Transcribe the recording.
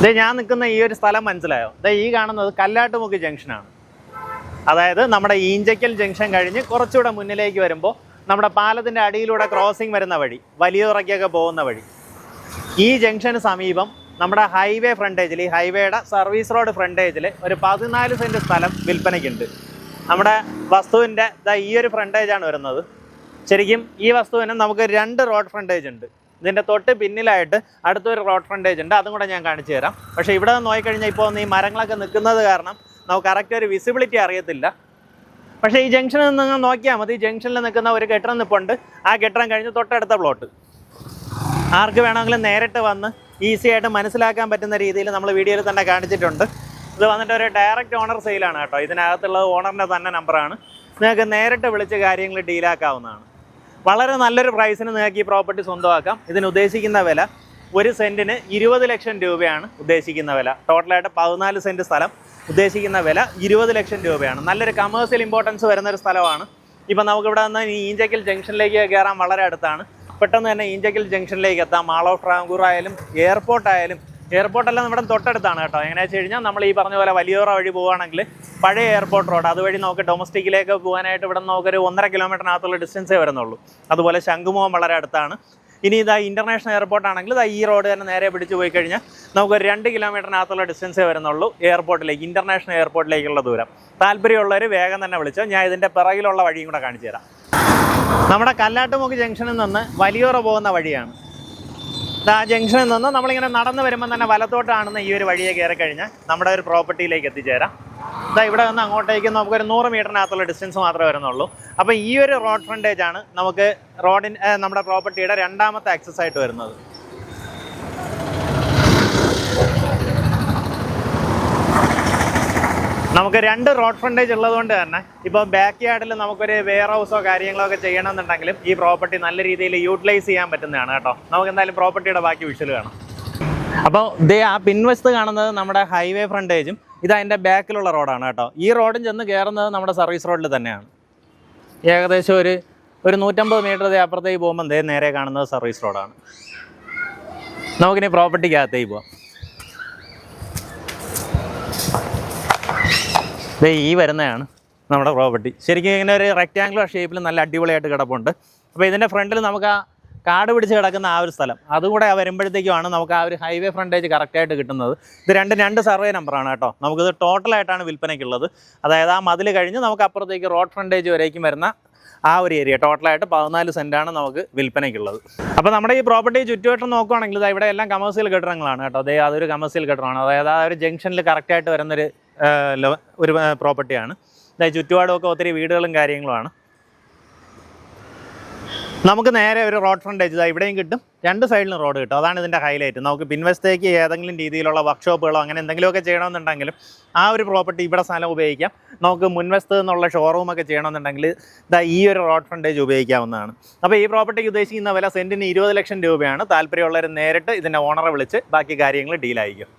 ഇത് ഞാൻ നിൽക്കുന്ന ഈ ഒരു സ്ഥലം മനസ്സിലായോ? ദേ ഈ കാണുന്നത് കല്ലാട്ടുമുക്ക് ജംഗ്ഷനാണ്. അതായത് നമ്മുടെ ഈഞ്ചക്കൽ ജംഗ്ഷൻ കഴിഞ്ഞ് കുറച്ചുകൂടെ മുന്നിലേക്ക് വരുമ്പോൾ നമ്മുടെ പാലത്തിന്റെ അടിയിലൂടെ ക്രോസിംഗ് വരുന്ന വഴി വലിയുറയ്ക്കൊക്കെ പോകുന്ന വഴി. ഈ ജംഗ്ഷന് സമീപം നമ്മുടെ ഹൈവേ ഫ്രണ്ടേജിൽ ഈ ഹൈവേയുടെ സർവീസ് റോഡ് ഫ്രണ്ടേജിൽ ഒരു പതിനാല് സെന്റ് സ്ഥലം വിൽപ്പനയ്ക്കുണ്ട്. നമ്മുടെ വസ്തുവിന്റെ ഈ ഒരു ഫ്രണ്ടേജാണ് വരുന്നത്. ശരിക്കും ഈ വസ്തുവിന് നമുക്ക് രണ്ട് റോഡ് ഫ്രണ്ടേജ് ഉണ്ട്. ഇതിന്റെ തൊട്ട് പിന്നിലായിട്ട് അടുത്തൊരു റോഡ് ഫ്രണ്ടേജ് ഉണ്ട്. അതും കൂടെ ഞാൻ കാണിച്ചു തരാം. പക്ഷേ ഇവിടെ നിന്ന് നോക്കിക്കഴിഞ്ഞാൽ ഇപ്പോൾ ഈ മരങ്ങളൊക്കെ നിൽക്കുന്നത് കാരണം നമുക്ക് കറക്റ്റ് ഒരു വിസിബിലിറ്റി അറിയത്തില്ല. പക്ഷേ ഈ ജംഗ്ഷനിൽ നിന്ന് നോക്കിയാൽ മതി. ജംഗ്ഷനിൽ നിൽക്കുന്ന ഒരു കെട്ടിടം നിൽപ്പുണ്ട് ആ കെട്ടിടം കഴിഞ്ഞ് തൊട്ടടുത്ത പ്ലോട്ട് ആർക്ക് വേണമെങ്കിലും നേരിട്ട് വന്ന് ഈസി ആയിട്ട് മനസ്സിലാക്കാൻ പറ്റുന്ന രീതിയിൽ നമ്മൾ വീഡിയോയിൽ തന്നെ കാണിച്ചിട്ടുണ്ട്. ഇത് വന്നിട്ട് ഒരു ഡയറക്റ്റ് ഓണർ സെയിലാണ് കേട്ടോ. ഇതിനകത്തുള്ളത് ഓണറിന്റെ തന്നെ നമ്പറാണ് നിങ്ങൾക്ക് നേരിട്ട് വിളിച്ച് കാര്യങ്ങൾ ഡീലാക്കാവുന്നതാണ് വളരെ നല്ലൊരു പ്രൈസിന് നിങ്ങൾക്ക് ഈ പ്രോപ്പർട്ടി സ്വന്തമാക്കാം. ഇതിന് ഉദ്ദേശിക്കുന്ന വില ഒരു സെന്റിന് ഇരുപത് ലക്ഷം രൂപയാണ് ഉദ്ദേശിക്കുന്ന വില. ടോട്ടലായിട്ട് പതിനാല് സെന്റ് സ്ഥലം ഉദ്ദേശിക്കുന്ന വില ഇരുപത് ലക്ഷം രൂപയാണ്. നല്ലൊരു കമേഴ്സ്യൽ ഇമ്പോർട്ടൻസ് വരുന്ന ഒരു സ്ഥലമാണ്. ഇപ്പം നമുക്കിവിടെ നിന്ന് ഈഞ്ചക്കൽ ജംഗ്ഷനിലേക്ക് കയറാൻ വളരെ അടുത്താണ്. പെട്ടെന്ന് തന്നെ ഈഞ്ചക്കൽ ജംഗ്ഷനിലേക്ക് എത്താം. മാൾ ഓഫ് ട്രാങ്കൂർ ആയാലും എയർപോർട്ട് ആയാലും എയർപോർട്ടെല്ലാം നമ്മുടെ തൊട്ടടുത്താണ് കേട്ടോ. എങ്ങനെയാ വെച്ച് കഴിഞ്ഞാൽ നമ്മൾ ഈ പറഞ്ഞ പോലെ വലിയോറ വഴി പോവുകയാണെങ്കിൽ പഴയ എയർപോർട്ട് റോഡ് അതുവഴി നമുക്ക് ഡൊമസ്റ്റിക്കിലേക്ക് പോകാനായിട്ട് ഇവിടെ നമുക്കൊരു ഒന്നര കിലോമീറ്ററിനകത്തുള്ള ഡിസ്റ്റൻസേ വരുന്നുള്ളൂ. അതുപോലെ ശംഖുമുഖം വളരെ അടുത്താണ്. ഇനി ഇതാ ഇന്റർനാഷണൽ എയർപോർട്ട് ആണെങ്കിൽ ഇതാ ഈ റോഡ് തന്നെ നേരെ പിടിച്ചു പോയി കഴിഞ്ഞാൽ നമുക്ക് രണ്ട് കിലോമീറ്ററിനകത്തുള്ള ഡിസ്റ്റൻസേ വരുന്നുള്ളൂ എയർപോർട്ടിലേക്ക് ഇന്റർനാഷണൽ എയർപോർട്ടിലേക്കുള്ള ദൂരം. താല്പര്യമുള്ളവർ വേഗം തന്നെ വിളിച്ചോ. ഞാൻ ഇതിന്റെ പിറകിലുള്ള വഴിയും കൂടെ കാണിച്ചു തരാം. നമ്മുടെ കല്ലാട്ടുമുക്ക് ജംഗ്ഷനിൽ നിന്ന് വലിയോറ പോകുന്ന വഴിയാണ്. ആ ജംഗ്ഷനിൽ നിന്ന് നമ്മളിങ്ങനെ നടന്നു വരുമ്പോൾ തന്നെ വലത്തോട്ടാണെന്ന് ഈ ഒരു വഴിയെ കയറി കഴിഞ്ഞാൽ നമ്മുടെ ഒരു പ്രോപ്പർട്ടിയിലേക്ക് എത്തിച്ചേരാം. ഇതാ ഇവിടെ നിന്ന് അങ്ങോട്ടേക്ക് നമുക്കൊരു നൂറ് മീറ്ററിനകത്തുള്ള ഡിസ്റ്റൻസ് മാത്രമേ വരുന്നുള്ളൂ. അപ്പോൾ ഈ ഒരു റോഡ് ഫ്രണ്ടേജ് ആണ് നമുക്ക് റോഡിൻ നമ്മുടെ പ്രോപ്പർട്ടിയുടെ രണ്ടാമത്തെ ആക്സസ് ആയിട്ട് വരുന്നത്. നമുക്ക് രണ്ട് റോഡ് ഫ്രണ്ടേജ് ഉള്ളതുകൊണ്ട് തന്നെ ഇപ്പോൾ ബാക്ക് യാർഡിൽ നമുക്കൊരു വെയർ ഹൗസോ കാര്യങ്ങളോ ഒക്കെ ചെയ്യണമെന്നുണ്ടെങ്കിലും ഈ പ്രോപ്പർട്ടി നല്ല രീതിയിൽ യൂട്ടിലൈസ് ചെയ്യാൻ പറ്റുന്നതാണ് കേട്ടോ. നമുക്ക് എന്തായാലും പ്രോപ്പർട്ടിയുടെ ബാക്കി വിഷ്വൽ കാണാം. അപ്പോൾ ദേ ആ പിൻവശത്ത് കാണുന്നത് നമ്മുടെ ഹൈവേ ഫ്രണ്ടേജും ഇത് അതിന്റെ ബാക്കിലുള്ള റോഡാണ് കേട്ടോ. ഈ റോഡും ചെന്ന് കയറുന്നത് നമ്മുടെ സർവീസ് റോഡിൽ തന്നെയാണ്. ഏകദേശം ഒരു ഒരു നൂറ്റമ്പത് മീറ്റർ അപ്പുറത്തേക്ക് പോകുമ്പോൾ ദേ നേരെ കാണുന്നത് സർവീസ് റോഡാണ് നമുക്കിനി പ്രോപ്പർട്ടിക്കകത്തേക്ക് പോവാം. ദേ ഈ വരുന്നതാണ് നമ്മുടെ പ്രോപ്പർട്ടി ശരിക്കും ഇങ്ങനെ ഒരു റെക്റ്റാങ്കുലർ ഷേപ്പിൽ നല്ല അടിപൊളിയായിട്ട് കിടപ്പുണ്ട്. അപ്പോൾ ഇതിന്റെ ഫ്രണ്ടിൽ നമുക്ക് ആ കാട് പിടിച്ച് കിടക്കുന്ന ആ ഒരു സ്ഥലം. അതുകൂടെ വരുമ്പോഴത്തേക്കുമാണ് നമുക്ക് ആ ഒരു ഹൈവേ ഫ്രണ്ടേജ് കറക്റ്റായിട്ട് കിട്ടുന്നത്. ഇത് രണ്ട് രണ്ട് സർവേ നമ്പറാണ് കേട്ടോ. നമുക്കിത് ടോട്ടലായിട്ടാണ് വിൽപ്പനയ്ക്കുള്ളത്. അതായത് ആ മതിൽ കഴിഞ്ഞ് നമുക്ക് അപ്പുറത്തേക്ക് റോഡ് ഫ്രണ്ടേജ് വരേക്കും വരുന്ന ആ ഒരു ഏരിയ ടോട്ടലായിട്ട് പതിനാല് സെന്റാണ് നമുക്ക് വിൽപ്പനയ്ക്കുള്ളത്. അപ്പോൾ നമ്മുടെ ഈ പ്രോപ്പർട്ടി ചുറ്റുവട്ടം നോക്കുവാണെങ്കിൽ ഇതാ ഇവിടെ എല്ലാം കമേഴ്സ്യൽ കെട്ടിടങ്ങളാണ് കേട്ടോ. അതേ അതൊരു കമേഴ്സ്യൽ കെട്ടിടമാണ് അതായത് ആ ഒരു ജംഗ്ഷനിൽ കറക്റ്റായിട്ട് വരുന്നൊരു ഒരു പ്രോപ്പർട്ടിയാണ് ചുറ്റുപാടുമൊക്കെ ഒത്തിരി വീടുകളും കാര്യങ്ങളുമാണ്. നമുക്ക് നേരെ ഒരു റോഡ് ഫ്രണ്ടേജ് ഇതാ ഇവിടെയും കിട്ടും. രണ്ട് സൈഡിലും റോഡ് കിട്ടും. അതാണ് ഇതിന്റെ ഹൈലൈറ്റ് നമുക്ക് പിൻവശത്തേക്ക് ഏതെങ്കിലും രീതിയിലുള്ള വർക്ക്ഷോപ്പുകളോ അങ്ങനെ എന്തെങ്കിലുമൊക്കെ ചെയ്യണമെന്നുണ്ടെങ്കിലും ആ ഒരു പ്രോപ്പർട്ടി ഇവിടെ സ്ഥലം ഉപയോഗിക്കാം. നമുക്ക് മുൻവശത്ത് നിന്നുള്ള ഷോറൂമൊക്കെ ചെയ്യണമെന്നുണ്ടെങ്കിൽ ഇതാ ഈ ഒരു റോഡ് ഫ്രണ്ടേജ് ഉപയോഗിക്കാവുന്നതാണ്. അപ്പോൾ ഈ പ്രോപ്പർട്ടിക്ക് ഉദ്ദേശിക്കുന്ന വില സെന്റിന് ഇരുപത് ലക്ഷം രൂപയാണ്. താല്പര്യമുള്ളവർ നേരിട്ട് ഇതിന്റെ ഓണറെ വിളിച്ച് ബാക്കി കാര്യങ്ങൾ ഡീലായിരിക്കും